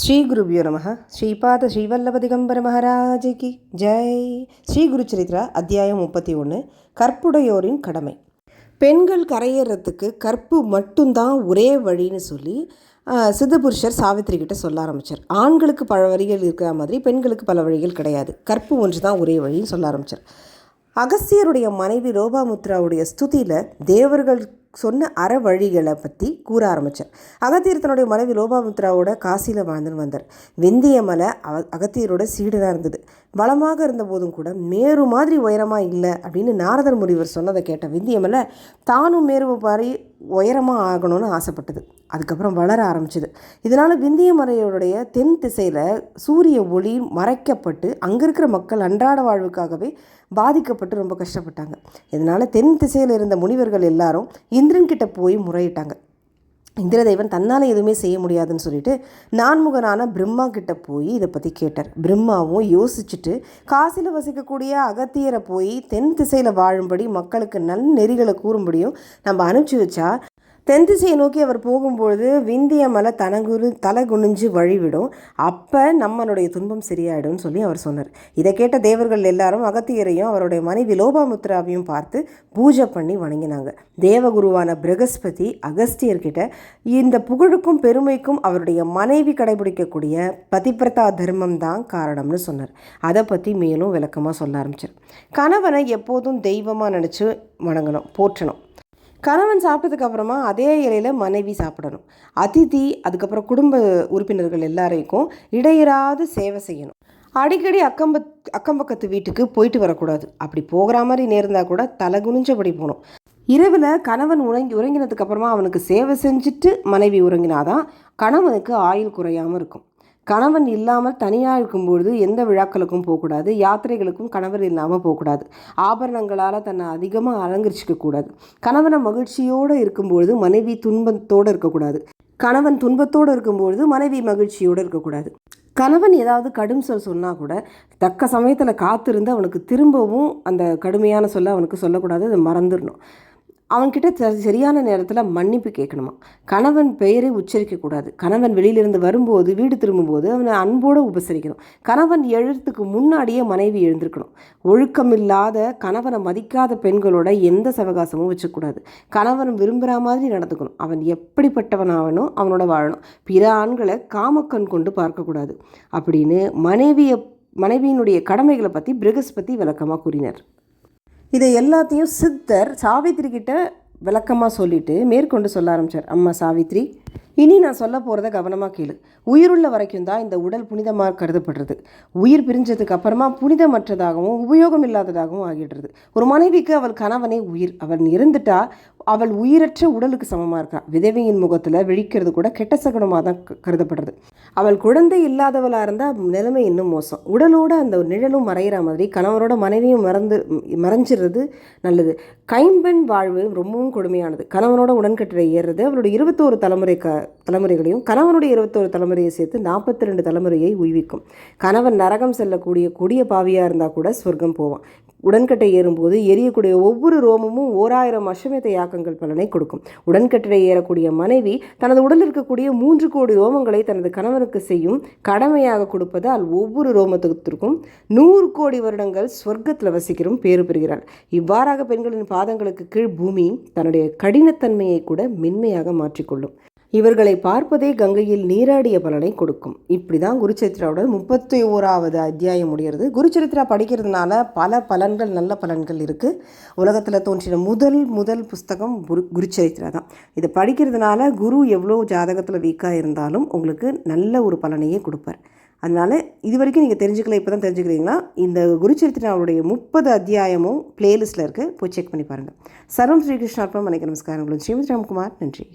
ஸ்ரீ குருபியோ நம. ஸ்ரீபாத ஸ்ரீவல்லபதிகம்பர மகாராஜிக்கு ஜெய். ஸ்ரீ குரு சரித்ரா அத்தியாயம் முப்பத்தி ஒன்று கற்புடையோரின் கடமை. பெண்கள் கரையேறத்துக்கு கற்பு மட்டும்தான் ஒரே வழின்னு சொல்லி சித்தபுருஷர் சாவித்திரி கிட்ட சொல்ல ஆரம்பித்தார் ஆண்களுக்கு பல வழிகள் இருக்கிற மாதிரி பெண்களுக்கு பல வழிகள் கிடையாது. கற்பு ஒன்று தான் ஒரே வழின்னு சொல்ல ஆரம்பித்தார் அகஸ்தியருடைய மனைவி லோபாமுத்ராவுடைய ஸ்துதியில் தேவர்கள் சொன்ன அற வழிகளை பற்றி கூற ஆரம்பித்தார் அகத்தியர் தன்னுடைய மனைவி லோபாமுத்ராவோட காசியில் வாழ்ந்துன்னு வந்தார். வெந்திய மலை அகத்தியரோட சீடனாக இருந்தது. வளமாக இருந்த போதும் கூட மேரு மாதிரி உயரமாக இல்லை அப்படின்னு நாரதர் முனிவர் சொன்னதை கேட்ட வெந்திய மலை தானும் மேருவை மாதிரி உயரமாக ஆகணும்னு ஆசைப்பட்டது. அதுக்கப்புறம் வளர ஆரம்பிச்சது. இதனால் விந்திய மலையோடைய தென் திசையில் சூரிய ஒளி மறைக்கப்பட்டு அங்கே இருக்கிற மக்கள் அன்றாட வாழ்வுக்காகவே பாதிக்கப்பட்டு ரொம்ப கஷ்டப்பட்டாங்க. இதனால் தென் திசையில் இருந்த முனிவர்கள் எல்லாரும் இந்திரன்கிட்ட போய் முறையிட்டாங்க. இந்திரதேவன் தன்னால் எதுவுமே செய்ய முடியாதுன்னு சொல்லிட்டு நான்முகனான பிரம்மா கிட்ட போய் இதை பற்றி கேட்டார். பிரம்மாவும் யோசிச்சுட்டு காசில் வசிக்கக்கூடிய அகத்தியரை போய் தென் திசையில் வாழும்படி மக்களுக்கு நல் நெறிகளை கூறும்படியும் நம்ம அனுப்பிச்சி வச்சா தென் திசையை நோக்கி அவர் போகும்பொழுது விந்திய மலை தனகுரு தலை குனிஞ்சு வழிவிடும். அப்போ நம்மளுடைய துன்பம் சரியாயிடும்னு சொல்லி அவர் சொன்னார். இதை கேட்ட தேவர்கள் எல்லாரும் அகத்தியரையும் அவருடைய மனைவி லோபாமுத்ராவையும் பார்த்து பூஜை பண்ணி வணங்கினாங்க. தேவகுருவான பிரகஸ்பதி அகஸ்தியர்கிட்ட இந்த புகழுக்கும் பெருமைக்கும் அவருடைய மனைவி கடைபிடிக்கக்கூடிய பதிப்பிரதா தர்மம் தான் காரணம்னு சொன்னார். அதை பற்றி மேலும் விளக்கமாக சொல்ல ஆரம்பிச்சார். கணவனை எப்போதும் தெய்வமாக நினச்சி வணங்கணும் போற்றணும். கணவன் சாப்பிட்டதுக்கு அப்புறமா அதே இலையில் மனைவி சாப்பிடணும். அதிதி அதுக்கப்புறம் குடும்ப உறுப்பினர்கள் எல்லாரையும் இடையிறாது சேவை செய்யணும். அடிக்கடி அக்கம்பத் அக்கம்பக்கத்து வீட்டுக்கு போயிட்டு வரக்கூடாது. அப்படி போகிற மாதிரி நேர்ந்தா கூட தலை குனிஞ்சபடி போகணும். இரவில் கணவன் உறங்கி உறங்கினதுக்கப்புறமா அவனுக்கு சேவை செஞ்சுட்டு மனைவி உறங்கினாதான் கணவனுக்கு ஆயுள் குறையாமல் இருக்கும். கணவன் இல்லாமல் தனியாக இருக்கும்பொழுது எந்த விழாக்களுக்கும் போகக்கூடாது யாத்திரைகளுக்கும் கணவர் இல்லாமல் போகக்கூடாது ஆபரணங்களால் தன்னை அதிகமாக அலங்கரிச்சிக்கக்கூடாது கணவனை மகிழ்ச்சியோடு இருக்கும்பொழுது மனைவி துன்பத்தோடு இருக்கக்கூடாது கணவன் துன்பத்தோடு இருக்கும்பொழுது மனைவி மகிழ்ச்சியோடு இருக்கக்கூடாது கணவன் ஏதாவது கடும் சொல் சொன்னால் கூட தக்க சமயத்தில் காத்திருந்து அவனுக்கு திரும்பவும் அந்த கடுமையான சொல்ல அவனுக்கு சொல்லக்கூடாது. அதை மறந்துடணும். அவன்கிட்ட ச- சரியான நேரத்தில் மன்னிப்பு கேட்கணுமா கணவன் பெயரை உச்சரிக்கக்கூடாது. கணவன் வெளியிலிருந்து வரும்போது வீடு திரும்பும்போது அவனை அன்போடு உபசரிக்கணும். கணவன் எழுறதுக்கு முன்னாடியே மனைவி எழுந்திருக்கணும். ஒழுக்கமில்லாத கணவனை மதிக்காத பெண்களோட எந்த சவகாசமும் வச்சுக்கூடாது. கணவன் விரும்புகிற மாதிரி நடந்துக்கணும். அவன் எப்படிப்பட்டவனாகணும் அவனோட வாழணும். பிற ஆண்களை காமக்கண் கொண்டு பார்க்கக்கூடாது. அப்படின்னு மனைவியை மனைவியினுடைய கடமைகளை பற்றி பிருகஸ்பதி விளக்கமாக கூறினார். இதை எல்லாத்தையும் சித்தர் சாவித்திரி கிட்ட விளக்கமாக சொல்லிட்டு மேற்கொண்டு சொல்ல ஆரம்பிச்சார். அம்மா சாவித்ரி இனி நான் சொல்ல போகிறத கவனமாக கேளு. உயிருள்ள வரைக்கும் தான் இந்த உடல் புனிதமாக கருதப்படுறது. உயிர் பிரிஞ்சதுக்கு அப்புறமா புனிதமற்றதாகவும் உபயோகம் இல்லாததாகவும் ஆகிடுறது. ஒரு மனைவிக்கு அவள் கணவனே உயிர். அவள் இருந்துட்டா அவள் உயிரற்ற உடலுக்கு சமமாக இருக்கா? விதவையின் முகத்தில் விழிக்கிறது கூட கெட்ட சகுனமாக தான் கருதப்படுறது. அவள் குழந்தை இல்லாதவளாக இருந்தால் நிலைமை இன்னும் மோசம். உடலோட அந்த நிழலும் மறையிற மாதிரி கணவரோட மனைவியும் மறந்து மறைஞ்சிடுறது நல்லது. கைம்பெண் வாழ்வு ரொம்பவும் கொடுமையானது. கணவனோட உடன்கட்டளை ஏறுறது அவளுடைய இருபத்தோரு தலைமுறை க தலைமுறைகளையும் கணவனுடைய இருபத்தோரு தலைமுறையை சேர்த்து நாற்பத்தி ரெண்டு தலைமுறையை உய்விக்கும். கணவன் நரகம் செல்லக்கூடிய கொடிய பாவியாக இருந்தால் கூட சொர்க்கம் போவான். உடன்கட்டை ஏறும்போது எரியக்கூடிய ஒவ்வொரு ரோமமும் ஓராயிரம் அஸ்வமேத யாக்கங்கள் பலனை கொடுக்கும். உடன்கட்டை ஏறக்கூடிய மனைவி தனது உடலில் இருக்கக்கூடிய மூன்று கோடி ரோமங்களை தனது கணவனுக்கு செய்யும் கடமையாக கொடுப்பதால் ஒவ்வொரு ரோமத்துக்கும் நூறு கோடி வருடங்கள் சொர்க்கத்தில் வசிக்கிறோம் பேறு பெறுகிறாள். இவ்வாறாக பெண்களின் பாதங்களுக்கு கீழ் பூமி தன்னுடைய கடினத்தன்மையை கூட மென்மையாக மாற்றிக்கொள்ளும். இவர்களை பார்ப்பதே கங்கையில் நீராடிய பலனை கொடுக்கும். இப்படி தான் குருச்சரித்ராவோட முப்பத்தி ஓராவது அத்தியாயம் முடிகிறது. குருச்சரித்ரா படிக்கிறதுனால பல பலன்கள் நல்ல பலன்கள் இருக்குது உலகத்தில் தோன்றின முதல் முதல் புஸ்தகம் குரு குருச்சரித்ரா தான். இதை படிக்கிறதுனால குரு எவ்வளோ ஜாதகத்தில் வீக்காக இருந்தாலும் உங்களுக்கு நல்ல ஒரு பலனையே கொடுப்பார். அதனால் இது வரைக்கும் நீங்கள் தெரிஞ்சுக்கல இப்போ தான் தெரிஞ்சுக்கிறீங்களா இந்த குருச்சரித்ராவுடைய முப்பது அத்தியாயமும் பிளேலிஸ்ட்டில் இருக்குது போய் செக் பண்ணி பாருங்கள் சர்வம் ஸ்ரீகிருஷ்ணார்ப்பம் வணக்கம் நமஸ்காரம் உங்களுக்கு ஸ்ரீமதி ராம்குமார். நன்றி.